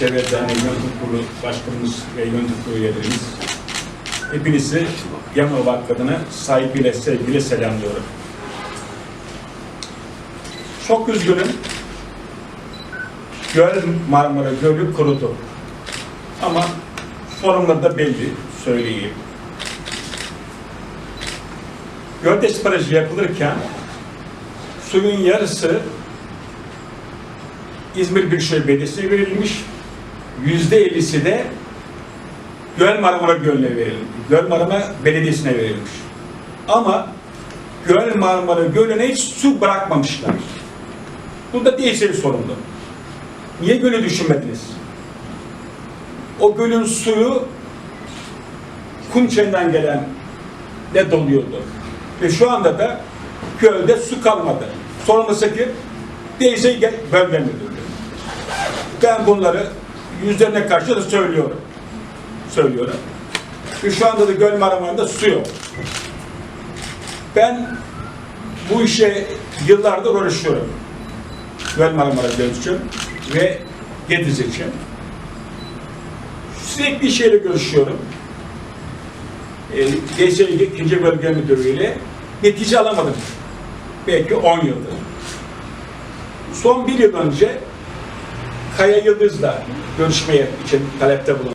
Devlet Derneği Yönetim Kurulu Başkanımız ve Yönetim Kurulu üyelerimiz, hepinizi Yamovak adına saygıyla, sevgiyle selamlıyorum. Çok üzgünüm. Göl Marmara Gölü kurudu. Ama sorunları da belli, söyleyeyim. Göldes Barajı yapılırken suyun yarısı İzmir Büyükşehir Belediyesi'ne verilmiş, yüzde ellisi de Göl Marmara Gölü'ne verilmiş. Göl Marmara Belediyesi'ne verilmiş. Ama Göl Marmara Gölü'ne hiç su bırakmamışlar. Bunda değilse bir sorundu. Niye gölü düşünmediniz? O gölün suyu Kumçen'den gelen de doluyordu. Ve şu anda da gölde su kalmadı. Sorması ki Değilse bölge müdürlüğü. Ben bunları yüzlerine karşı da söylüyorum. Söylüyorum. Şu anda da Göl Marmara'da su yok. Ben bu işe yıllardır uğraşıyorum. Göl Marmara için ve Gediz için. Sürekli bir şeyle görüşüyorum. E, DSİ ikinci bölge müdürüyle netice alamadım. Belki 10 yıldır. Son bir yıl önce Kaya Yıldız'la görüşmeye için talepte bulundum.